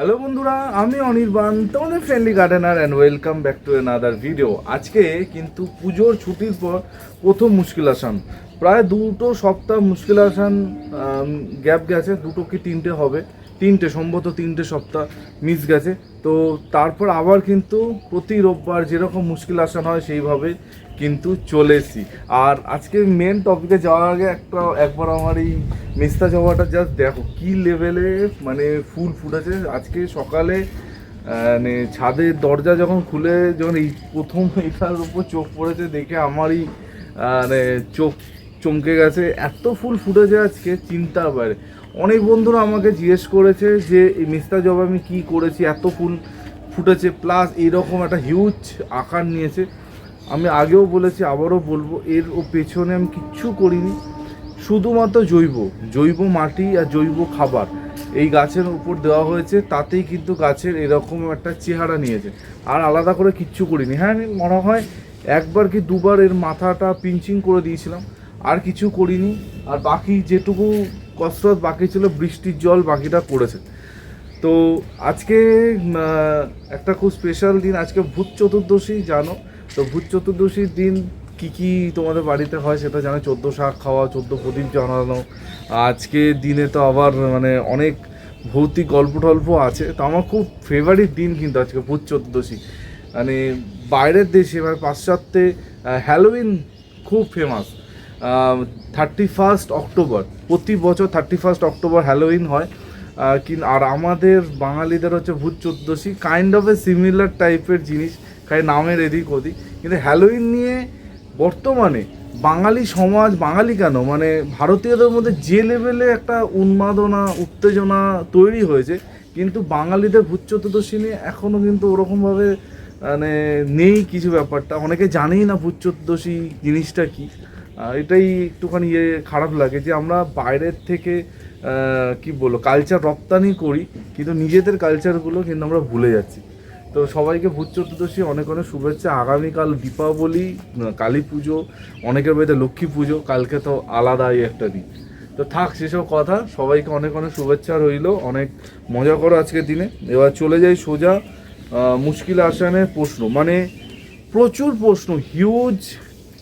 Hello বন্ধুরা, আমি অনির্বাণ, তোমাদের friendly gardener and welcome back to another video আজকে কিন্তু পুজোর ছুটির পর প্রথম মুশকিল আসান। প্রায় দুটো সপ্তাহ মুশকিল আসান গ্যাপ গেছে, দুটো কি তিনটে হবে? তিনটে, সম্ভবত তিনটে সপ্তাহ মিস গেছে। তো তারপর আবার কিন্তু প্রতি রোববার যেরকম মুশকিল আসান হয়, সেইভাবে কিন্তু চলে এসেছি আর আজকে মেন টপিকে যাওয়ার আগে একটা, একবার আমার এই মেস্তা জবাটা জাস্ট দেখো, কি লেভেলে মানে ফুল ফুটেছে। আজকে সকালে মানে ছাদের দরজা যখন খুলে, যখন এই প্রথম এটার উপর চোখ পড়েছে দেখে আমারই মানে চোখ চমকে গেছে। এত ফুল ফুটেছে আজকে চিন্তার বাইরে অনেক বন্ধুরা আমাকে জিজ্ঞেস করেছে যে, এই মিস্তা জবা আমি কী করেছি? এত ফুল ফুটেছে। প্লাস এইরকম একটা হিউজ আকার নিয়েছে। আমি আগেও বলেছি, আবারও বলব, এর ও পেছনে আমি কিচ্ছু করিনি। শুধুমাত্র জৈব জৈব মাটি আর জৈব খাবার এই গাছের উপর দেওয়া হয়েছে, তাতেই কিন্তু গাছের এরকম একটা চেহারা নিয়েছে। আর আলাদা করে কিচ্ছু করিনি। হ্যাঁ আমি মনে হয় একবার কি দুবার এর মাথাটা পিঞ্চিং করে দিয়েছিলাম, আর কিছু করিনি, আর বাকি যেটুকু কসরত বাকি ছিল, বৃষ্টির জল বাকিটা করেছে। তো আজকে একটা খুব স্পেশাল দিন, আজকে ভূত চতুর্দশী, জানো? তো ভূত চতুর্দশীর দিন কি কি তোমাদের বাড়িতে হয় সেটা জানো? চোদ্দ শাক খাওয়া, চোদ্দ প্রদীপ জানানো আজকে দিনে তো আবার মানে অনেক ভৌতিক গল্প টল্প আছে। তো আমার খুব ফেভারিট দিন কিন্তু আজকে ভূত চতুর্দশী। মানে বাইরের দেশে মানে পাশ্চাত্যে হ্যালোউইন খুব ফেমাস থার্টি ফার্স্ট অক্টোবর প্রতি বছর থার্টি ফার্স্ট অক্টোবর হ্যালোইন হয় আর আমাদের বাঙালিদের হচ্ছে Bhoot Choddoshi kind of a similar টাইপের জিনিস। খাই নামের এদিক ওদিক। কিন্তু হ্যালোইন নিয়ে বর্তমানে বাঙালি সমাজ, বাঙালি কেন? মানে ভারতীয়দের মধ্যে যে লেভেলে একটা উন্মাদনা, উত্তেজনা তৈরি হয়েছে, কিন্তু বাঙালিদের ভূত চতুর্দশী নিয়ে এখনও কিন্তু ওরকমভাবে মানে নেই কিছু ব্যাপারটা। অনেকে জানেই না ভূত চতুর্দশী জিনিসটা কি। এটাই একটুখানি ইয়ে খারাপ লাগে যে আমরা বাইরের থেকে কি বলব কালচার রপ্তানি করি, কিন্তু নিজেদের কালচারগুলো কিন্তু আমরা ভুলে যাচ্ছি। তো সবাইকে ভূত চতুর্দশী অনেক অনেক শুভেচ্ছা। আগামীকাল দীপাবলি, কালী পুজো, অনেকের বাড়িতে লক্ষ্মী পুজো, কালকে তো আলাদাই একটা দিন। তো থাক, সেসব কথা, সবাইকে অনেক অনেক শুভেচ্ছা রইল, অনেক মজা করো আজকের দিনে। এবার চলে যাই সোজা মুশকিল আসানের প্রশ্ন। মানে প্রচুর প্রশ্ন হিউজ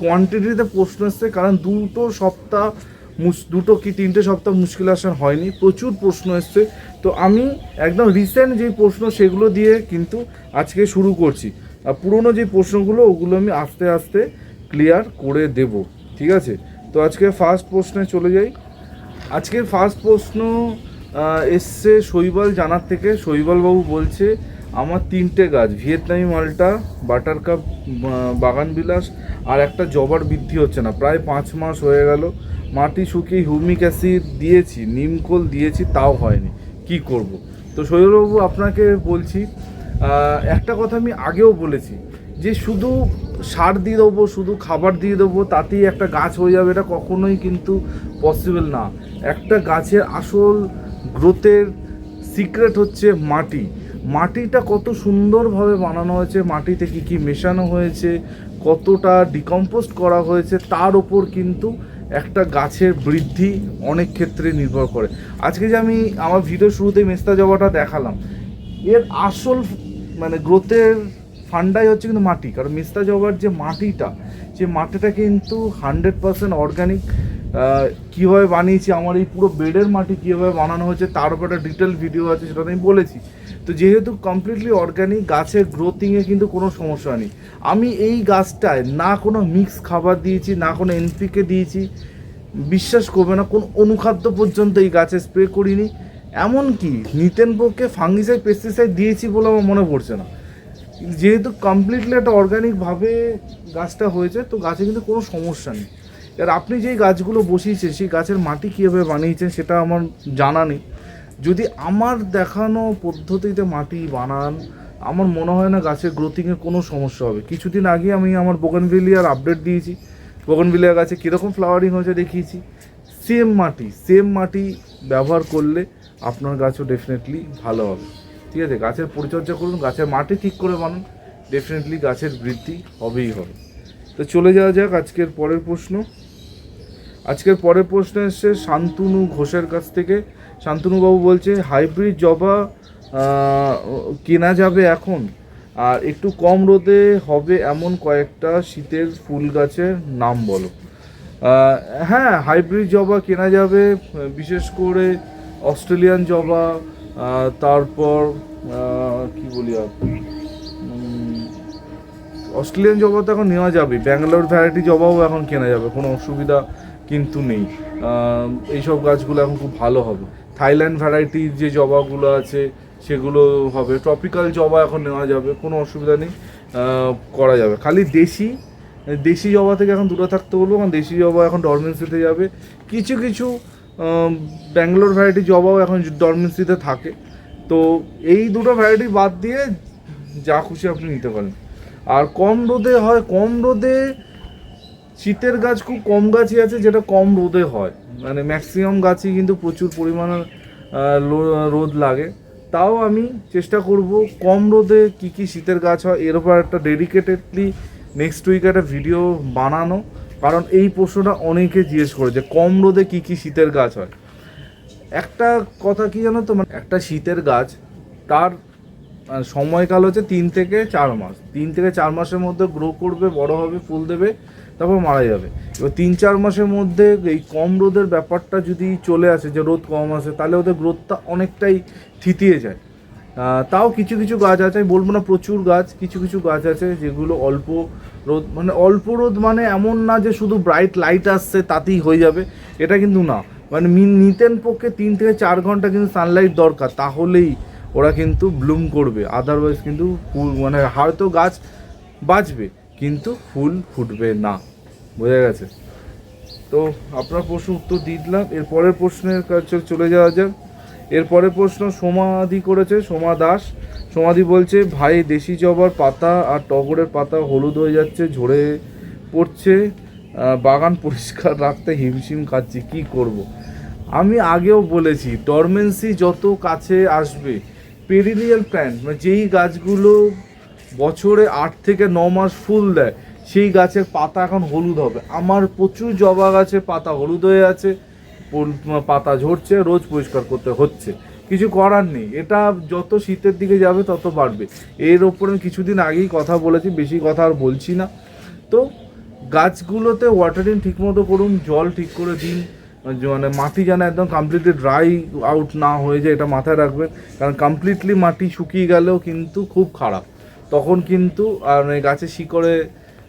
কোয়ান্টিটিতে প্রশ্ন এসছে, কারণ দুটো সপ্তাহ দুটো কি তিনটে সপ্তাহ মুশকিল আসান হয়নি, প্রচুর প্রশ্ন এসছে। তো আমি একদম রিসেন্ট যে প্রশ্ন সেগুলো দিয়ে কিন্তু আজকে শুরু করছি। আর পুরনো যে প্রশ্নগুলো, ওগুলো আমি আস্তে আস্তে ক্লিয়ার করে দেব, ঠিক আছে? তো আজকে ফার্স্ট প্রশ্নে চলে যাই। আজকের ফার্স্ট প্রশ্ন এসছে শৈবাল জানার থেকে। শৈবালবাবু বলছে, আমার তিনটে গাছ, ভিয়েতনামি মালটা বাটার কাপ বাগান বিলাস আর একটা জবার বৃদ্ধি হচ্ছে না। প্রায় পাঁচ মাস হয়ে গেল। মাটি শুকিয়ে হিউমিক অ্যাসিড দিয়েছি নিমকোল দিয়েছি, তাও হয়নি। কি করব? তো শৈবালবাবু আপনাকে বলছি একটা কথা আমি আগেও বলেছি, যে শুধু সার দিয়ে দেবো, শুধু খাবার দিয়ে দেবো, তাতেই একটা গাছ হয়ে যাবে, এটা কখনোই কিন্তু পসিবল না। একটা গাছের আসল গ্রোথের সিক্রেট হচ্ছে মাটি। মাটিটা কত সুন্দরভাবে বানানো হয়েছে, মাটিতে কি কি মেশানো হয়েছে, কতটা ডিকম্পোস্ট করা হয়েছে, তার ওপর কিন্তু একটা গাছের বৃদ্ধি অনেক ক্ষেত্রে নির্ভর করে। আজকে যে আমি আমার ভিডিও শুরুতে মেস্তা জবাটা দেখালাম, এর আসল মানে গ্রোথের ফান্ডাই হচ্ছে কিন্তু মাটি। কারণ মেস্তা জবার যে মাটিটা সেই মাটিটা কিন্তু হান্ড্রেড পারসেন্ট অর্গানিক কীভাবে বানিয়েছি, আমার এই পুরো বেডের মাটি কীভাবে বানানো হয়েছে তার উপর একটা ডিটেল ভিডিও আছে, সেটা আমি বলেছি। তো যেহেতু কমপ্লিটলি অর্গানিক গাছের গ্রোথিংয়ে কিন্তু কোনো সমস্যা নেই। আমি এই গাছটায় না কোনো মিক্স খাবার দিয়েছি, না কোনো এনপিকে দিয়েছি। বিশ্বাস করবে না, কোন অনুখাদ্য পর্যন্ত এই গাছে স্প্রে করিনি। এমনকি নিতেন পক্ষে ফাঙ্গিসাইড পেস্টিসাইড দিয়েছি বলে আমার মনে পড়ছে না। যেহেতু কমপ্লিটলি একটা অর্গানিকভাবে গাছটা হয়েছে, তো গাছে কিন্তু কোনো সমস্যা নেই। এবার আপনি যেই গাছগুলো বসিয়েছেন, সেই গাছের মাটি কীভাবে বানিয়েছেন সেটা আমার জানা নেই। যদি আমার দেখানো পদ্ধতিতে মাটি বানান, আমার মনে হয় না গাছের গ্রোথিংয়ে কোনো সমস্যা হবে। কিছুদিন আগে আমি আমার বোগানভিলিয়ার আপডেট দিয়েছি। বোগানভিলিয়া গাছে কীরকম ফ্লাওয়ারিং হয়েছে দেখিয়েছি। সেম মাটি সেম মাটি ব্যবহার করলে আপনার গাছও ডেফিনেটলি ভালো হবে। ঠিক আছে, গাছের পরিচর্যা করুন, গাছের মাটি ঠিক করে বানান, ডেফিনেটলি গাছের বৃদ্ধি হবেই হবে। তো চলে যাওয়া যাক আজকের পরের প্রশ্ন। আজকের পরের প্রশ্ন এসছে, শান্তনু ঘোষের কাছ থেকে। শান্তনুবাবু বলছে, হাইব্রিড জবা কেনা যাবে এখন? আর একটু কম রোদে হবে এমন কয়েকটা শীতের ফুল গাছের নাম বলো। হ্যাঁ হাইব্রিড জবা কেনা যাবে, বিশেষ করে অস্ট্রেলিয়ান জবা তারপর কি বলি আর অস্ট্রেলিয়ান জবা তো এখন নেওয়া যাবে, ব্যাঙ্গালোর ভ্যারাইটি জবাও এখন কেনা যাবে, কোনো অসুবিধা কিন্তু নেই। এইসব গাছগুলো এখন খুব ভালো হবে। থাইল্যান্ড ভ্যারাইটির যে জবাগুলো আছে, সেগুলো হবে। ট্রপিক্যাল জবা এখন নেওয়া যাবে, কোনো অসুবিধা নেই। করা যাবে। খালি দেশি দেশি জবা থেকে এখন দূরে থাকতে বলব, কারণ দেশি জবা এখন ডরমেন্সিতে যাবে। কিছু কিছু ব্যাঙ্গালোর ভ্যারাইটি জবাও এখন ডরমেন্সিতে থাকে। তো এই দুটো ভ্যারাইটি বাদ দিয়ে যা খুশি আপনি নিতে পারেন। আর কম রোদে হয়, কম রোদে শীতের গাছ খুব কম গাছই আছে, যেটা কম রোদে হয়। মানে ম্যাক্সিমাম গাছই কিন্তু প্রচুর পরিমাণে রোদ লাগে। তাও আমি চেষ্টা করব কম রোদে কি কি শীতের গাছ হয়, এর উপর একটা ডেডিকেটেডলি নেক্সট উইক একটা ভিডিও বানানো। কারণ এই প্রশ্নটা অনেকে জিজ্ঞেস করে যে কম রোদে কি কি শীতের গাছ হয়। একটা কথা কি জানো তো মানে একটা শীতের গাছ, তার সময়কাল হচ্ছে তিন থেকে চার মাস। তিন থেকে চার মাসের মধ্যে গ্রো করবে, বড় হবে, ফুল দেবে। তারপর মারা যাবে। এবার তিন চার মাসের মধ্যে এই কম রোদের ব্যাপারটা যদি চলে আসে, যে রোদ কম আসে, তাহলে ওদের গ্রোথটা অনেকটাই থিতিয়ে যায়। তাও কিছু কিছু গাছ আছে, আমি বলব না প্রচুর গাছ, কিছু কিছু গাছ আছে যেগুলো অল্প রোদ মানে অল্প রোদ মানে এমন না যে শুধু ব্রাইট লাইট আসছে, তাতেই হয়ে যাবে। এটা কিন্তু না। মানে নিতেন পক্ষে তিন থেকে চার ঘণ্টা কিন্তু সানলাইট দরকার, তাহলেই ওরা কিন্তু ব্লুম করবে। আদারওয়াইজ কিন্তু ফুল মানে হয়তো গাছ বাঁচবে, কিন্তু ফুল ফুটবে না। বোঝা গেছে। তো আপনার প্রশ্ন উত্তর দিয়ে দিলাম। এরপরের প্রশ্নের কাছে চলে যাওয়া যাক। এরপরের প্রশ্ন, সমাধি করেছে সোমা দাস। সমাধি বলছে, ভাই, দেশি জবার পাতা আর টগরের পাতা হলুদ হয়ে যাচ্ছে, ঝরে পড়ছে বাগান পরিষ্কার রাখতে হিমশিম খাচ্ছি, কি করব। আমি আগেও বলেছি ডরমেন্সি যত কাছে আসবে পেরিনিয়াল প্ল্যান্ট মানে যেই গাছগুলো বছরে আট থেকে ন মাস ফুল দেয় সেই গাছের পাতা এখন হলুদ হবে। আমার প্রচুর জবা গাছের পাতা হলুদ হয়ে আছে পাতা ঝরছে, রোজ পরিষ্কার করতে হচ্ছে। কিছু করার নেই। এটা যত শীতের দিকে যাবে তত বাড়বে। এর ওপরে আমি কিছুদিন আগেই কথা বলেছি, বেশি কথা আর বলছি না। তো গাছগুলোতে ওয়াটারিং ঠিকমতো করুন, জল ঠিক করে দিন। মানে মাটি যেন একদম কমপ্লিটলি ড্রাই আউট না হয়ে যায়, এটা মাথায় রাখবেন। কারণ কমপ্লিটলি মাটি শুকিয়ে গেলেও কিন্তু খুব খারাপ। তখন কিন্তু, আর গাছের শিকড়ে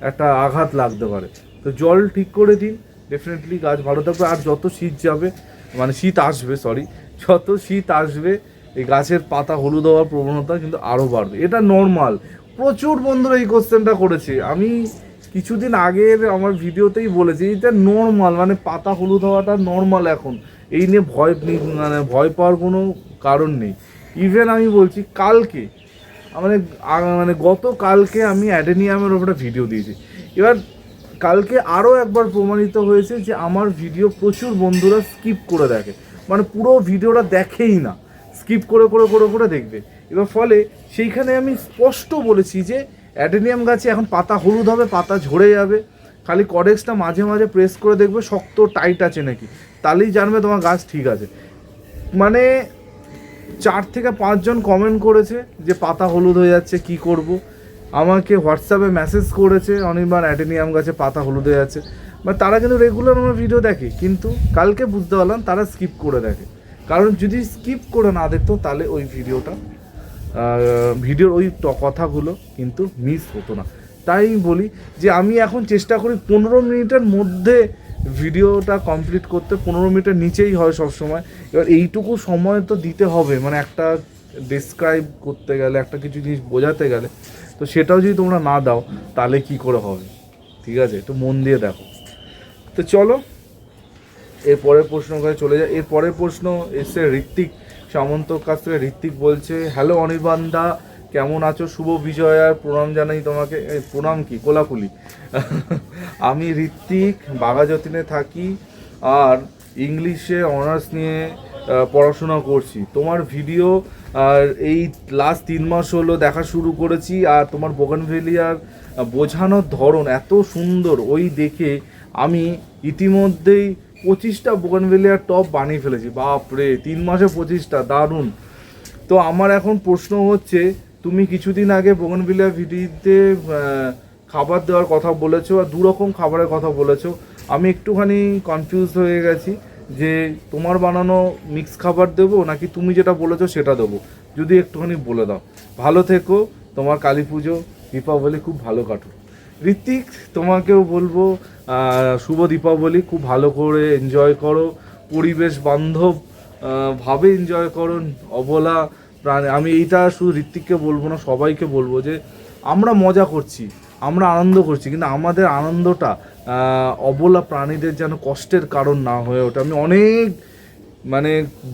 একটা আঘাত লাগতে পারে। তো জল ঠিক করে দিন। ডেফিনেটলি গাছ ভালো থাকবে। আর যত শীত যাবে মানে শীত আসবে সরি যত শীত আসবে, এই গাছের পাতা হলুদ হওয়ার প্রবণতা কিন্তু আরও বাড়বে। এটা নর্মাল প্রচুর বন্ধুরা এই কোশ্চেনটা করেছে। আমি কিছুদিন আগের আমার ভিডিওতেই বলেছি, এটা নর্মাল মানে পাতা হলুদ হওয়াটা নর্মাল এখন। এই নিয়ে ভয় মানে ভয় পাওয়ার কোনো কারণ নেই। ইভেন আমি বলছি, কালকে মানে মানে গতকালকে আমি অ্যাডেনিয়ামের ওপরে ভিডিও দিয়েছি। এবার কালকে আরও একবার প্রমাণিত হয়েছে যে আমার ভিডিও প্রচুর বন্ধুরা স্কিপ করে দেখে। মানে পুরো ভিডিওটা দেখেই না। স্কিপ করে করে করে করে দেখবে। এবার ফলে সেইখানে আমি স্পষ্ট বলেছি যে অ্যাডেনিয়াম গাছে এখন পাতা হলুদ হবে, পাতা ঝরে যাবে। খালি কডেক্সটা মাঝে মাঝে প্রেস করে দেখবে, শক্ত টাইট আছে নাকি। তাহলেই জানবে তোমার গাছ ঠিক আছে। মানে চার থেকে পাঁচজন কমেন্ট করেছে যে পাতা হলুদ হয়ে যাচ্ছে, কি করব? আমাকে হোয়াটসঅ্যাপে মেসেজ করেছে, অনির্বাণ অ্যাটেনিয়াম গাছে পাতা হলুদ হয়ে যাচ্ছে। বা তারা কিন্তু রেগুলার আমার ভিডিও দেখে, কিন্তু কালকে বুঝতে পারলাম তারা স্কিপ করে দেখে। কারণ যদি স্কিপ করে না দেখতো, তাহলে ওই ভিডিওটা ভিডিওর ওই কথাগুলো কিন্তু মিস হতো না। তাই বলি যে আমি এখন চেষ্টা করি পনেরো মিনিটের মধ্যে ভিডিওটা কমপ্লিট করতে পনেরো মিনিটের নিচেই হয় সব সময় এবার এইটুকু সময় তো দিতে হবে মানে একটা ডিসক্রাইব করতে গেলে, একটা কিছু জিনিস বোঝাতে গেলে। তো সেটাও যদি তোমরা না দাও, তাহলে কি করে হবে? ঠিক আছে? একটু মন দিয়ে দেখো। তো চলো, এর পরের প্রশ্ন কাছে চলে যায়। এর পরের প্রশ্ন এসছে ঋত্বিক, সামন্তর কাছ থেকে ঋত্বিক বলছে হ্যালো অনির্বাণ দা কেমন আছো? শুভ বিজয়ার প্রণাম জানাই তোমাকে। প্রণাম কি? কোলাকুলি। আমি ঋত্বিক, বাঘাযতীনে থাকি আর ইংলিশে অনার্স নিয়ে পড়াশোনা করছি। তোমার ভিডিও আর এই লাস্ট তিন মাস হলো দেখা শুরু করেছি আর তোমার বোগানভেলিয়ার বোঝানোর ধরন এত সুন্দর। ওই দেখে আমি ইতিমধ্যেই পঁচিশটা বোগানভেলিয়ার টপ বানিয়ে ফেলেছি। বাপরে, তিন মাসে পঁচিশটা, দারুণ। তো আমার এখন প্রশ্ন হচ্ছে তুমি কিছুদিন আগে বোগনভিলিয়া ভিডিওতে খাবার দেওয়ার কথা বলেছ আর দুরকম খাবারের কথা বলেছ। আমি একটুখানি কনফিউজ হয়ে গেছি যে তোমার বানানো মিক্স খাবার দেবো নাকি তুমি যেটা বলেছ সেটা দেবো? যদি একটুখানি বলে দাও। ভালো থেকো, তোমার কালী পুজো, দীপাবলি খুব ভালো কাটুক। ঋত্বিক, তোমাকেও বলব শুভ দীপাবলি, খুব ভালো করে এনজয় করো। পরিবেশ বান্ধব ভাবে এনজয় করো, অবলা প্রাণী। আমি এইটা শুধু ঋত্বিককে বলব না, সবাইকে বলব যে আমরা মজা করছি, আমরা আনন্দ করছি, কিন্তু আমাদের আনন্দটা অবলা প্রাণীদের যেন কষ্টের কারণ না হয়ে ওঠে। আমি অনেক মানে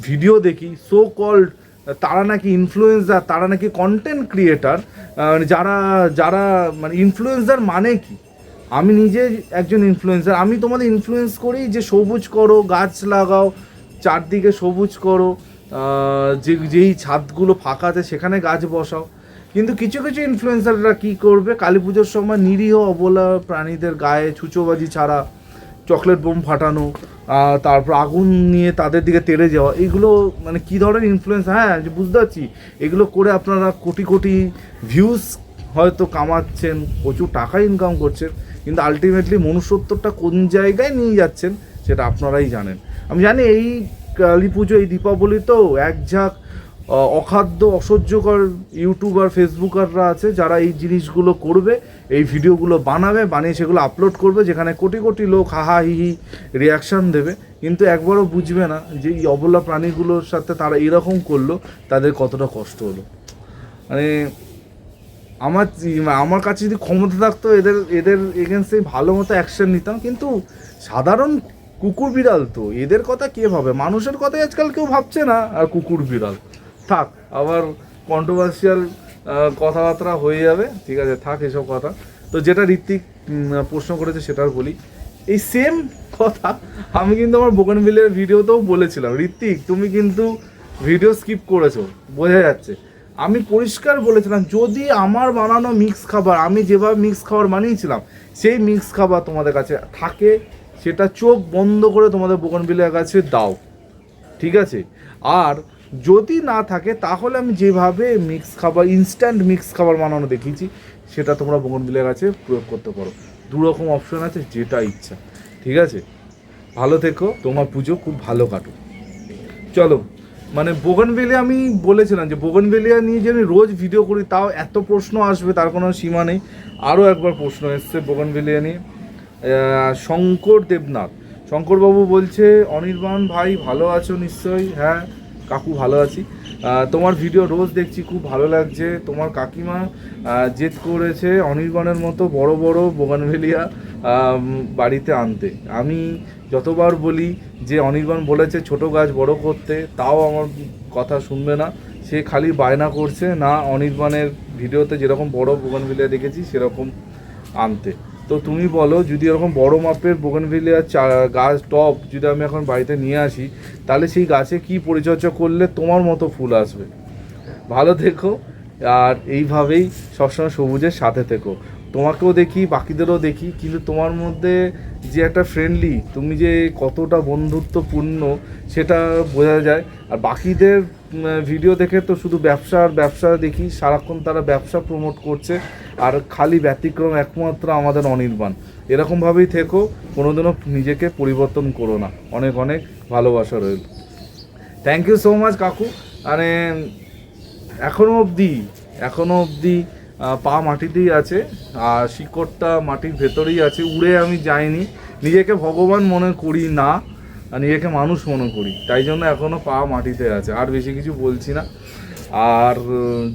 ভিডিও দেখি সো কল্ড তারা নাকি ইনফ্লুয়েন্সার তারা নাকি কন্টেন্ট ক্রিয়েটার যারা যারা মানে ইনফ্লুয়েন্সার মানে কি? আমি নিজে একজন ইনফ্লুয়েন্সার আমি তোমাদের ইনফ্লুয়েন্স করি যে সবুজ করো, গাছ লাগাও, চারদিকে সবুজ করো যে, যেই ছাদগুলো ফাঁকা আছে সেখানে গাছ বসাও। কিন্তু কিছু কিছু ইনফ্লুয়েন্সাররা কি করবে? কালী পুজোর সময় নিরীহ অবলা প্রাণীদের গায়ে ছুঁচোবাজি ছাড়া চকলেট বোম ফাটানো তারপর আগুন নিয়ে তাদের দিকে তেড়ে যাওয়া, এগুলো মানে কী ধরনের ইনফ্লুয়েন্স হ্যাঁ বুঝতে পারছি। এগুলো করে আপনারা কোটি কোটি ভিউজ হয়তো কামাচ্ছেন, প্রচুর টাকা ইনকাম করছেন, কিন্তু আলটিমেটলি মনুষ্যত্বটা কোন জায়গায় নিয়ে যাচ্ছেন সেটা আপনারাই জানেন। আমি জানি এই কালী পুজো, এই দীপাবলি তো এক ঝাঁক অখাদ্য, অসহ্যকর ইউটিউবার, ফেসবুকাররা আছে, যারা এই জিনিসগুলো করবে, এই ভিডিওগুলো বানাবে, বানিয়ে সেগুলো আপলোড করবে, যেখানে কোটি কোটি লোক হাহা হিহি রিয়াকশান দেবে। কিন্তু একবারও বুঝবে না যে এই অবলা প্রাণীগুলোর সাথে তারা এরকম করল, তাদের কতটা কষ্ট হলো। মানে আমার আমার কাছে যদি ক্ষমতা থাকতো, এদের এদের এগেনস্টে ভালো মতো অ্যাকশন নিতাম, কিন্তু সাধারণ কুকুর বিড়াল তো, এদের কথা কে ভাবে? মানুষের কথাই আজকাল কেউ ভাবছে না, আর কুকুর বিড়াল। থাক, আবার কন্ট্রোভার্সিয়াল কথাবার্তা হয়ে যাবে, ঠিক আছে, থাক এসব কথা। তো যেটা ঋত্বিক প্রশ্ন করেছে সেটার বলি। এই সেম কথা আমি কিন্তু আমার বোগানভিলের ভিডিওতেও বলেছিলাম। ঋত্বিক, তুমি কিন্তু ভিডিও স্কিপ করেছ, বোঝা যাচ্ছে। আমি পরিষ্কার বলেছিলাম, যদি আমার বানানো মিক্স খাবার, আমি যেভাবে মিক্স খাবার বানিয়েছিলাম, সেই মিক্স খাবার তোমাদের কাছে থাকে সেটা চোখ বন্ধ করে তোমাদের বোগনভিলিয়ার কাছে দাও। ঠিক আছে? আর যদি না থাকে, তাহলে আমি যেভাবে মিক্স খাবার ইনস্ট্যান্ট মিক্স খাবার বানানো দেখিয়েছি, সেটা তোমরা বোগনভিলিয়ার কাছে প্রয়োগ করতে পারো। দু রকম অপশন আছে, যেটা ইচ্ছা। ঠিক আছে? ভালো থেকো, তোমার পুজো খুব ভালো কাটুক। চলো মানে বোগনভেলিয়া আমি বলেছিলাম যে বোগনভেলিয়া নিয়ে যে আমি রোজ ভিডিও করি, তাও এত প্রশ্ন আসবে, তার কোনো সীমা নেই। আরও একবার প্রশ্ন এসছে বোগনভেলিয়া নিয়ে। শঙ্কর দেবনাথ। শঙ্করবাবু বলছে, অনির্বাণ ভাই, ভালো আছো নিশ্চয়ই? হ্যাঁ কাকু ভালো আছি। তোমার ভিডিও রোজ দেখছি, খুব ভালো লাগছে। তোমার কাকিমা জেদ করেছে অনির্বাণের মতো বড় বড় বোগানভেলিয়া বাড়িতে আনতে। আমি যতবার বলি যে অনির্বাণ বলেছে, ছোট গাছ বড় করতে। তাও আমার কথা শুনবে না। সে খালি বায়না করছে, না, অনির্বাণের ভিডিওতে যেরকম বড় বোগানভেলিয়া দেখেছি, সেরকম আনতে। তো তুমি বলো, যদি এরকম বড় মাপের বোগানভেলিয়া চা, গাছ টপ যদি আমি এখন বাড়িতে নিয়ে আসি, তাহলে সেই গাছে কি পরিচর্যা করলে তোমার মতো ফুল আসবে? ভালো থেকো, আর এইভাবেই সবসময় সবুজের সাথে থেকো। তোমাকেও দেখি, বাকিদেরও দেখি, কিন্তু তোমার মধ্যে যে একটা ফ্রেন্ডলি তুমি যে কতটা বন্ধুত্বপূর্ণ, সেটা বোঝা যায়। আর বাকিদের ভিডিও দেখে তো শুধু ব্যবসা আর ব্যবসা দেখি, সারাক্ষণ তারা ব্যবসা প্রমোট করছে, আর খালি ব্যতিক্রম একমাত্র আমাদের অনির্বাণ। এরকমভাবেই থেকো, কোনোদিনও নিজেকে পরিবর্তন করো না। অনেক অনেক ভালোবাসা রইল। থ্যাংক ইউ সো মাচ কাকু। মানে এখনও অবধি এখনও অবধি পা মাটিতেই আছে, আর শিকড়টা মাটির ভেতরেই আছে, উড়ে আমি যাইনি। নিজেকে ভগবান মনে করি না। আর নিজেকে মানুষ মনে করি। তাই জন্য এখনও পা মাটিতে আছে, আর বেশি কিছু বলছি না। আর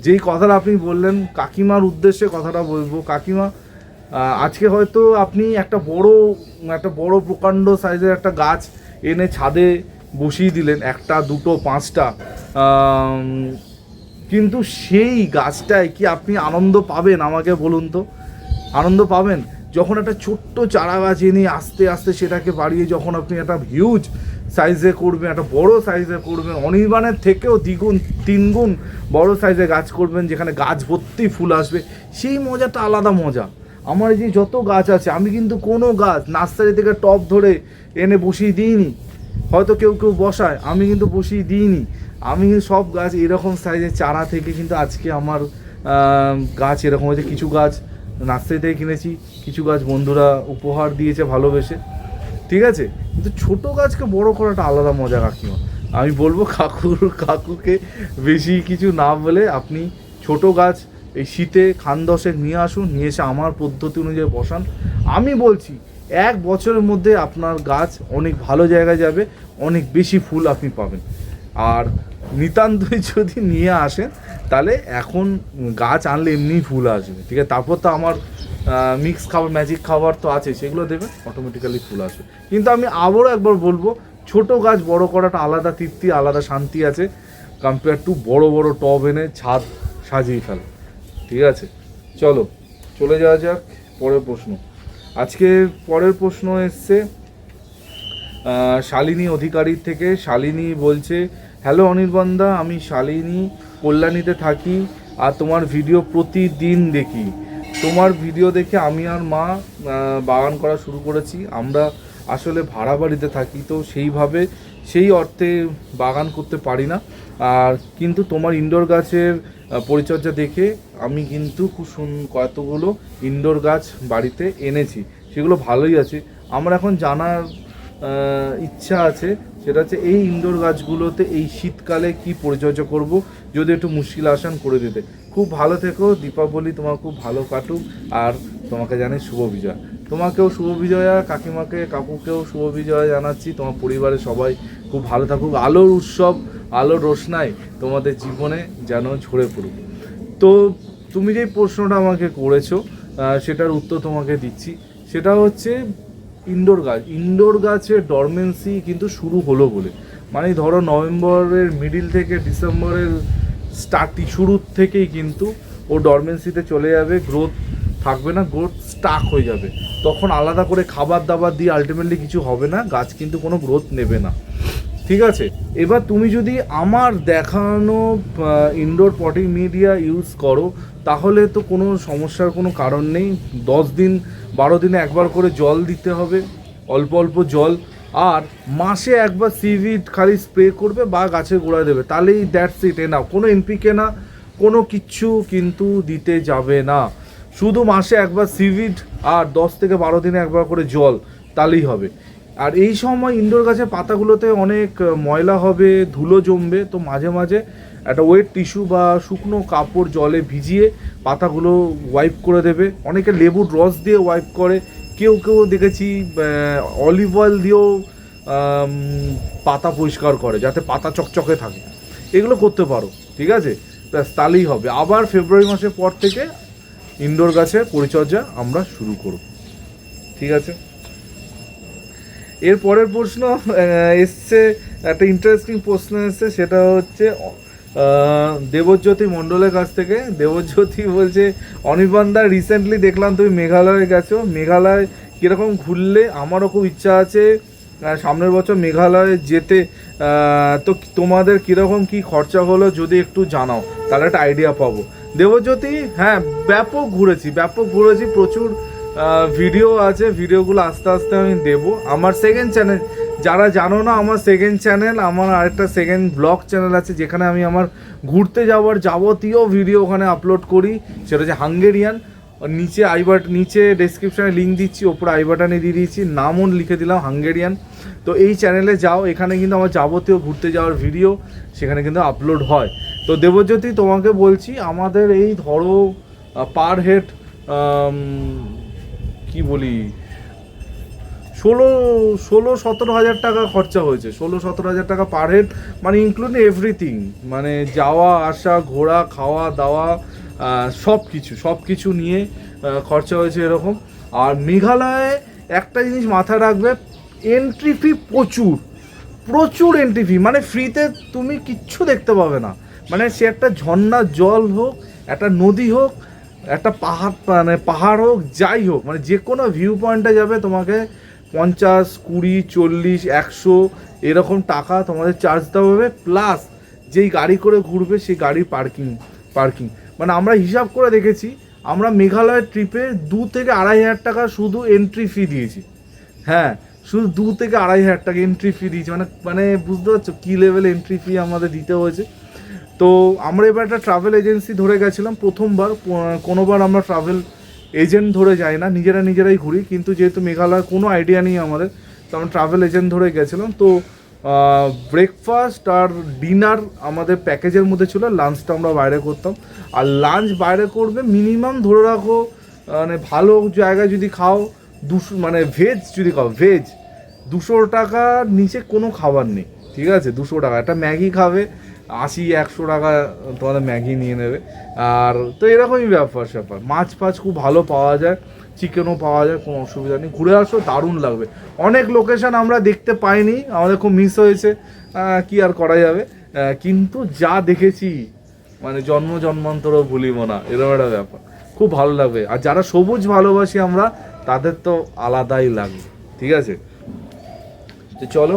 যেই কথাটা আপনি বললেন, কাকিমার উদ্দেশ্যে কথাটা বলব। কাকিমা আজকে হয়তো আপনি একটা বড় একটা বড় প্রকাণ্ড সাইজের একটা গাছ এনে ছাদে বসিয়ে দিলেন, একটা, দুটো, পাঁচটা। কিন্তু সেই গাছটায় কি আপনি আনন্দ পাবেন আমাকে বলুন তো? আনন্দ পাবেন? যখন একটা ছোট্ট চারা গাছ এনে আস্তে আস্তে সেটাকে বাড়িয়ে যখন আপনি একটা হিউজ সাইজে করবেন, একটা বড় সাইজে করবেন, অনির্বাণের থেকেও দ্বিগুণ, তিনগুণ বড় সাইজে গাছ করবেন, যেখানে গাছ ভর্তি ফুল আসবে, সেই মজাটা আলাদা মজা। আমার যে যত গাছ আছে, আমি কিন্তু কোনো গাছ নার্সারি থেকে টপ ধরে এনে বসিয়ে দিইনি। হয়তো কেউ কেউ বসায়, আমি কিন্তু বসিয়ে দিইনি। আমি সব গাছ এরকম সাইজের চারা থেকে কিন্তু আজকে আমার গাছ এরকম হয়েছে, কিছু গাছ নার্সারি কিনেছি। কিছু গাছ বন্ধুরা উপহার দিয়েছে, ভালোবেসে। ঠিক আছে? কিন্তু ছোট গাছকে বড় করাটা আলাদা মজা কাকিমা। আমি বলব কাকুর, কাকুকে বেশি কিছু না বলে আপনি ছোট গাছ এই শীতে খান দশেক নিয়ে আসুন, নিয়ে এসে আমার পদ্ধতি অনুযায়ী বসান। আমি বলছি, এক বছরের মধ্যে আপনার গাছ অনেক ভালো জায়গায় যাবে, অনেক বেশি ফুল আপনি পাবেন। আর নিতান্তই যদি নিয়ে আসেন তাহলে এখন গাছ আনলে এমনি ফুল আসবে, ঠিক আছে? তারপর তো আমার মিক্স খাবার ম্যাজিক খাবার তো আছে, সেগুলো দেবে অটোমেটিক্যালি ফুল আসবে। কিন্তু আমি আবারও একবার বলব, ছোট গাছ বড় করাটা আলাদা তৃপ্তি, আলাদা শান্তি আছে কম্পেয়ার টু বড় বড় টব এনে ছাদ সাজিয়ে ফেলা, ঠিক আছে? চলো, চলে যাওয়া যাক, পরের প্রশ্ন। আজকে পরের প্রশ্ন এসছে শালিনী অধিকারীর থেকে শালিনী বলছে, হ্যালো অনির্বাণদা আমি শালিনী কল্যাণীতে থাকি আর তোমার ভিডিও প্রতিদিন দেখি। তোমার ভিডিও দেখে আমি আর মা বাগান করা শুরু করেছি। আমরা আসলে ভাড়া বাড়িতে থাকি, তো সেইভাবে, সেই অর্থে বাগান করতে পারি না। আর কিন্তু তোমার ইনডোর গাছের পরিচর্যা দেখে আমি কিন্তু খুব সুন, কতগুলো ইনডোর গাছ বাড়িতে এনেছি। সেগুলো ভালোই আছে। আমার এখন জানার ইচ্ছা আছে, সেটা হচ্ছে এই ইনডোর গাছগুলোতে এই শীতকালে কি পরিচর্যা করব, যদি একটু মুশকিল আসান করে দিতে। খুব ভালো থেকো, দীপাবলি তোমার খুব ভালো কাটুক, আর তোমাকে জানাই শুভ বিজয়। তোমাকেও শুভ বিজয়া কাকিমাকে, কাকুকেও শুভ বিজয় জানাচ্ছি, তোমার পরিবারের সবাই খুব ভালো থাকুক। আলোর উৎসব, আলোর রোশনায় তোমাদের জীবনে যেন ঝরে পড়ুক। তো তুমি যে প্রশ্নটা আমাকে করেছ সেটার উত্তর তোমাকে দিচ্ছি। সেটা হচ্ছে ইনডোর গাছ। ইনডোর গাছের ডরমেন্সি কিন্তু শুরু হলো বলে। মানে ধরো নভেম্বরের মিডিল থেকে ডিসেম্বরের স্টার্টিং শুরুর থেকেই কিন্তু ও ডরমেন্সিতে চলে যাবে গ্রোথ থাকবে না গ্রোথ স্টাক হয়ে যাবে। তখন আলাদা করে খাবার দাবার দিয়ে আলটিমেটলি কিছু হবে না, গাছ কিন্তু কোনো গ্রোথ নেবে না। ঠিক আছে? এবার তুমি যদি আমার দেখানো ইনডোর পটিং মিডিয়া ইউজ করো, তাহলে তো কোনো সমস্যার কোনো কারণ নেই। দশ দিন বারো দিনে একবার করে জল দিতে হবে, অল্প অল্প জল। আর মাসে একবার সিভিড খালি স্প্রে করবে বা গাছের গোড়ায় দেবে, তাহলেই দ্যাটস ইট না কোনো এনপিকে না, কোনো কিচ্ছু কিন্তু দিতে যাবে না। শুধু মাসে একবার সিভিড আর দশ থেকে বারো দিনে একবার করে জল, তাহলেই হবে। আর এই সময় ইনডোর গাছের পাতাগুলোতে অনেক ময়লা হবে, ধুলো জমবে, তো মাঝে মাঝে একটা ওয়েট টিস্যু বা শুকনো কাপড় জলে ভিজিয়ে পাতাগুলো ওয়াইপ করে দেবে। অনেকে লেবুর রস দিয়ে ওয়াইপ করে। কেউ কেউ দেখেছি অলিভ অয়েল দিয়েও পাতা পরিষ্কার করে, যাতে পাতা চকচকে থাকে। এগুলো করতে পারো, ঠিক আছে? ব্যাস, তাহলেই হবে। আবার ফেব্রুয়ারি মাসের পর থেকে ইনডোর গাছের পরিচর্যা আমরা শুরু করব। ঠিক আছে? এর পরের প্রশ্ন এসছে একটা ইন্টারেস্টিং প্রশ্ন এসছে, সেটা হচ্ছে দেবজ্যোতি মণ্ডলের কাছ থেকে। দেবজ্যোতি বলছে, অনির্বাণদা রিসেন্টলি দেখলাম তুমি মেঘালয়ে গেছো। মেঘালয় কীরকম ঘুরলে? আমারও খুব ইচ্ছা আছে। সামনের বছর মেঘালয়ে যেতে তো তোমাদের কীরকম কি খরচা হলো যদি একটু জানাও। তাহলে একটা আইডিয়া পাবো। দেবজ্যোতি হ্যাঁ ব্যাপক ঘুরেছি ব্যাপক ঘুরেছি, প্রচুর ভিডিও আছে ভিডিওগুলো আস্তে আস্তে আমি দেব। আমার সেকেন্ড চ্যানেল যারা জানো না, আমার সেকেন্ড চ্যানেল আমার আরেকটা সেকেন্ড ব্লগ চ্যানেল আছে, যেখানে আমি আমার ঘুরতে যাওয়ার যাবতীয় ভিডিও ওখানে আপলোড করি। সেটা হচ্ছে হাঙ্গেরিয়ান। নিচে আই বাট নিচে ডেসক্রিপশনে লিঙ্ক দিচ্ছি, ওপরে আই বাটনে দিয়ে দিয়েছি, নামও লিখে দিলাম, হাঙ্গেরিয়ান। তো এই চ্যানেলে যাও, এখানে কিন্তু আমার যাবতীয় ঘুরতে যাওয়ার ভিডিও সেখানে কিন্তু আপলোড হয়। তো দেবজ্যোতি, তোমাকে বলছি, আমাদের এই ধরো পার হেড কি বলি? ষোলো ষোলো, সতেরো হাজার টাকা খরচা হয়েছে। ষোলো, সতেরো হাজার টাকা পার হেড মানে ইনক্লুডিং এভরিথিং মানে যাওয়া, আসা, ঘোরা, খাওয়া, দাওয়া সব কিছু সব কিছু নিয়ে খরচা হয়েছে এরকম। আর মেঘালয়ে একটা জিনিস মাথায় রাখবে এন্ট্রি ফি প্রচুর প্রচুর এন্ট্রি ফি মানে ফ্রিতে তুমি কিচ্ছু দেখতে পাবে না। মানে সে একটা ঝর্ণার জল হোক, একটা নদী হোক একটা পাহাড় মানে পাহাড় হোক, যাই হোক মানে যে কোনো ভিউ পয়েন্টে যাবে তোমাকে পঞ্চাশ, কুড়ি, চল্লিশ, একশো এরকম টাকা তোমাদের চার্জ দেওয়া হবে প্লাস যেই গাড়ি করে ঘুরবে সেই গাড়ির পার্কিং পার্কিং মানে আমরা হিসাব করে দেখেছি, আমরা মেঘালয়ের ট্রিপে দু থেকে আড়াই হাজার টাকা শুধু এন্ট্রি ফি দিয়েছি। হ্যাঁ শুধু দু থেকে আড়াই হাজার টাকা এন্ট্রি ফি দিয়েছি। মানে মানে বুঝতে পারছ কী লেভেল এন্ট্রি ফি আমাদের দিতে হয়েছে? তো আমরা এবার একটা ট্রাভেল এজেন্সি ধরে গেছিলাম, প্রথমবার কোনোবার আমরা ট্রাভেল এজেন্ট ধরে যাই না, নিজেরা নিজেরাই ঘুরি, কিন্তু যেহেতু মেঘালয় কোনো আইডিয়া নেই আমাদের, তো আমরা ট্রাভেল এজেন্ট ধরে গেছিলাম। তো ব্রেকফাস্ট আর ডিনার আমাদের প্যাকেজের মধ্যে ছিল লাঞ্চটা আমরা বাইরে করতাম। আর লাঞ্চ বাইরে করবে মিনিমাম ধরে রাখো মানে ভালো জায়গায় যদি খাও, দুশো মানে ভেজ যদি খাও ভেজ দুশো টাকার নিচে কোনো খাবার নেই, ঠিক আছে? দুশো টাকা, একটা ম্যাগি খাবে আশি, একশো টাকা তোমাদের ম্যাগি নিয়ে নেবে। আর তো এরকমই ব্যাপার স্যাপার। মাছ ফাছ খুব ভালো পাওয়া যায়, চিকেনও পাওয়া যায়, কোনো অসুবিধা নেই। ঘুরে আসো, দারুণ লাগবে। অনেক লোকেশন আমরা দেখতে পাইনি, আমাদের খুব মিস হয়েছে কি আর করা যাবে। কিন্তু যা দেখেছি মানে জন্ম জন্মান্তরও ভুলিব না, এরকম একটা ব্যাপার। খুব ভালো লাগবে। আর যারা সবুজ ভালোবাসি আমরা, তাদের তো আলাদাই লাগবে। ঠিক আছে? তো চলো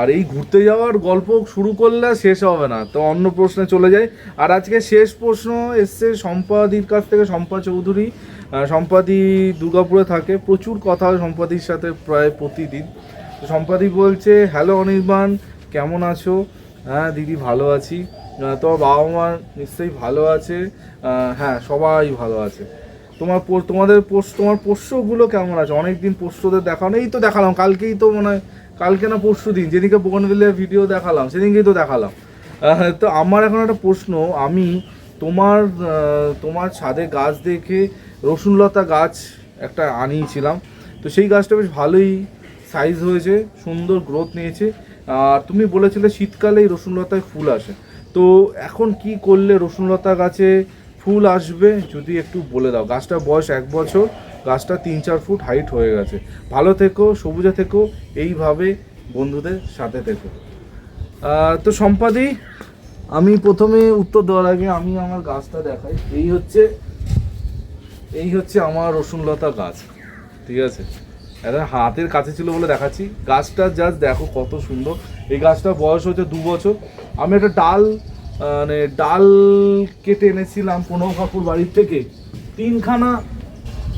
আর এই ঘুরতে যাওয়ার গল্প শুরু করলে শেষ হবে না। তো অন্য প্রশ্নে চলে যাই। আর আজকে শেষ প্রশ্ন এসছে সম্পাদির কাছ থেকে, সম্পা চৌধুরী। সম্পাদি দুর্গাপুরে থাকে। প্রচুর কথা হয় সম্পাদির সাথে প্রায় প্রতিদিন। সম্পাদি বলছে, হ্যালো অনির্বাণ, কেমন আছো? হ্যাঁ দিদি ভালো আছি। তোমার বাবা মা নিশ্চয়ই ভালো আছে? হ্যাঁ সবাই ভালো আছে। তোমার তোমাদের পোষ, তোমার পোষ্যগুলো কেমন আছে? অনেকদিন পোষ্যদের দেখানো এই তো দেখালাম, কালকেই তো মনে হয় কালকে না পরশু দিন, যেদিনকে বোগনভিলের ভিডিও দেখালাম, সেদিনকেই তো দেখালাম। তো আমার এখন একটা প্রশ্ন, আমি তোমার তোমার ছাদে গাছ দেখে রসুনলতা গাছ একটা আনিয়েছিলাম। তো সেই গাছটা বেশ ভালোই সাইজ হয়েছে, সুন্দর গ্রোথ নিয়েছে। আর তুমি বলেছিলে শীতকালে এই রসুনলতায় ফুল আসে। তো এখন কি করলে রসুনলতা গাছে ফুল আসবে, যদি একটু বলে দাও। গাছটার বয়স এক বছর গাছটা তিন চার ফুট হাইট হয়ে গেছে। ভালো থেকো, সবুজে থেকো, এইভাবে বন্ধুদের সাথে থেকো। তো সম্পাদি, আমি প্রথমে উত্তর দেওয়ার আগে আমি আমার গাছটা দেখাই। এই হচ্ছে এই হচ্ছে আমার রসুনলতা গাছ, ঠিক আছে? এটা হাতের কাছে ছিল বলে দেখাচ্ছি। গাছটা জাস্ট দেখো কত সুন্দর। এই গাছটার বয়স হচ্ছে দু বছর। আমি একটা ডাল মানে ডাল কেটে এনেছিলাম পনেরো কাকুর বাড়ির থেকে। তিনখানা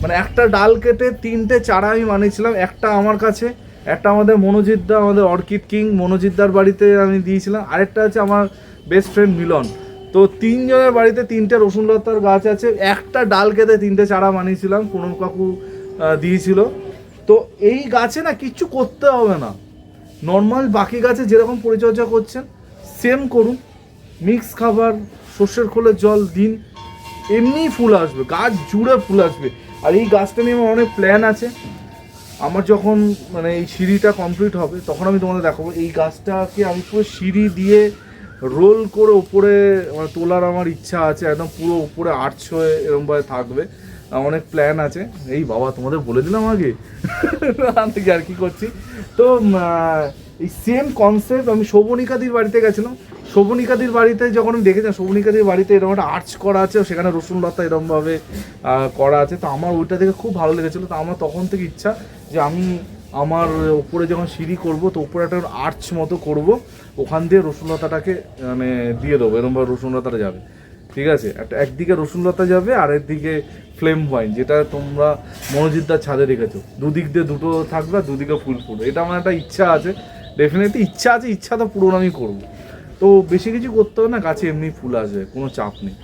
মানে একটা ডাল কেটে তিনটে চারা আমি বানিয়েছিলাম, একটা আমার কাছে, একটা আমাদের মনোজিৎদা আমাদের অর্কিড কিং মনোজিৎদার বাড়িতে আমি দিয়েছিলাম, আরেকটা আছে আমার বেস্ট ফ্রেন্ড মিলন। তো তিনজনের বাড়িতে তিনটে রসুন লতার গাছ আছে, একটা ডাল কেটে তিনটে চারা বানিয়েছিলাম প্রণব কাকু দিয়েছিল। তো এই গাছে না কিচ্ছু করতে হবে না। নর্মাল বাকি গাছে যেরকম পরিচর্যা করছেন সেম করুন। মিক্স খাবার, সর্ষের খোলের জল দিন এমনি ফুল আসবে, গাছ জুড়ে ফুল আসবে। আর এই গাছটা নিয়ে আমার অনেক প্ল্যান আছে। আমার যখন মানে এই সিঁড়িটা কমপ্লিট হবে, তখন আমি তোমাদের দেখাবো। এই গাছটাকে আমি পুরো সিঁড়ি দিয়ে রোল করে উপরে মানে তোলার আমার ইচ্ছা আছে, একদম পুরো উপরে আর্চ হয়ে এরকমভাবে থাকবে। অনেক প্ল্যান আছে। এই বাবা, তোমাদের বলে দিলাম আগে। আমি আর কি করছি? তো এই সেম কনসেপ্ট আমি শোভনিকাদির বাড়িতে গেছিলাম। শোভনিকাদির বাড়িতে যখন আমি দেখেছিলাম, শোভনিকাদির বাড়িতে এরকম একটা আর্চ করা আছে, সেখানে রসুন লতা এরকমভাবে করা আছে, তো আমার ওইটা দেখে খুব ভালো লেগেছিলো। তো আমার তখন থেকে ইচ্ছা যে আমি আমার ওপরে যখন সিঁড়ি করব, তো ওপরে একটা আর্চ মতো করব, ওখান দিয়ে রসুনলতাটাকে মানে দিয়ে দেবো। এরকমভাবে রসুনলতাটা যাবে। ঠিক আছে? একটা একদিকে রসুনলতা যাবে, আর একদিকে ফ্লেম ওয়াইন যেটা তোমরা মনোজিৎদার ছাদে রেখেছো দুদিক দিয়ে দুটো থাকবে দুদিকে ফুল ফুল এটা আমার একটা ইচ্ছা আছে। ডেফিনেটলি ইচ্ছা আছে, ইচ্ছা তো পূরণ আমি করব। তো বেশি কিছু করতে হবে না, গাছে এমনি ফুল আসবে, কোনো চাপ নেই।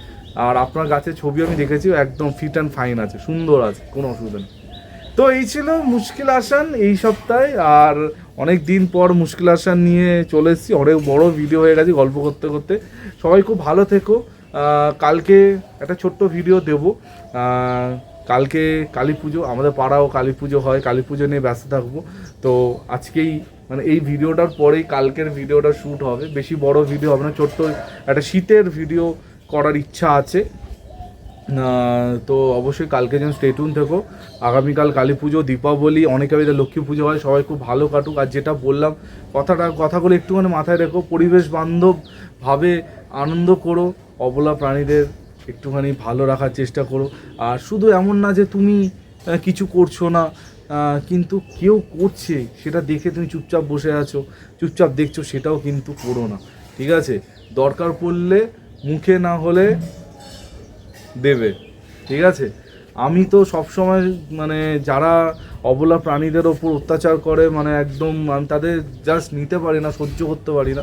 আর আপনার গাছের ছবি আমি দেখেছি একদম ফিট অ্যান্ড ফাইন আছে, সুন্দর আছে, কোনো অসুবিধা নেই। তো এই ছিল মুশকিল আসান এই সপ্তাহে, আর অনেক দিন পর মুশকিল আসান নিয়ে চলে এসেছি, অনেক বড় ভিডিও হয়ে গেছে গল্প করতে করতে। সবাই খুব ভালো থেকো কালকে একটা ছোট্ট ভিডিও দেবো কালকে কালী পুজো, আমাদের পাড়াও কালী পুজো হয়, কালী পুজো নিয়ে ব্যস্ত থাকব। তো আজকেই মানে এই ভিডিওটার পরেই কালকের ভিডিওটা শ্যুট হবে। বেশি বড় ভিডিও হবে না, ছোট্ট একটা শীতের ভিডিও করার ইচ্ছা আছে। তো অবশ্যই কালকে যেন স্টেটুন থেকো। আগামীকাল কালী পুজো, দীপাবলি, অনেকে বাড়িতে লক্ষ্মী পুজো হয়, সবাই খুব ভালো কাটুক। আর যেটা বললাম, কথাটা, কথাগুলো একটুখানি মাথায় রেখো, পরিবেশ বান্ধব ভাবে আনন্দ করো, অবলা প্রাণীদের একটুখানি ভালো রাখার চেষ্টা করো। আর শুধু এমন না যে তুমি কিছু করছ না কিন্তু কেউ করছে, সেটা দেখে তুমি চুপচাপ বসে আছো, চুপচাপ দেখছ, সেটাও কিন্তু করো না। ঠিক আছে? দরকার পড়লে মুখে না হলে দেবে। ঠিক আছে? আমি তো সবসময় মানে যারা অবলা প্রাণীদের ওপর অত্যাচার করে মানে একদম, আমি তাদের জাস্ট নিতে পারি না, সহ্য করতে পারি না।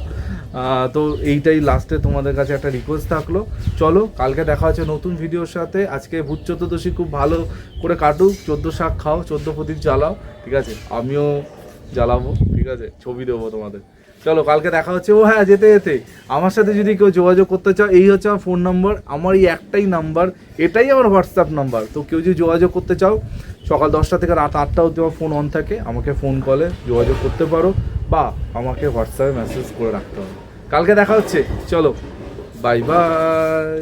তো এইটাই লাস্টে তোমাদের কাছে একটা রিকোয়েস্ট থাকল। চলো, কালকে দেখা হচ্ছে নতুন ভিডিওর সাথে। আজকে ভূত চতুর্দশী খুব ভালো করে কাটুক। চোদ্দ শাক খাও, চোদ্দ প্রদীপ জ্বালাও, ঠিক আছে? আমিও জ্বালাবো, ঠিক আছে? ছবি দেবো তোমাদের। চলো, কালকে দেখা হচ্ছে। ও হ্যাঁ যেতে যেতে। আমার সাথে যদি কেউ যোগাযোগ করতে চাও, এই হচ্ছে আমার ফোন নাম্বার আমার এই একটাই নাম্বার এটাই আমার হোয়াটসঅ্যাপ নাম্বার তো কেউ যদি যোগাযোগ করতে চাও, সকাল দশটা থেকে রাত আটটা অবধি আমার ফোন অন থাকে। আমাকে ফোন কলে যোগাযোগ করতে পারো বা আমাকে হোয়াটসঅ্যাপে মেসেজ করে রাখতে হবে। কালকে দেখা হচ্ছে। চলো বাই বাই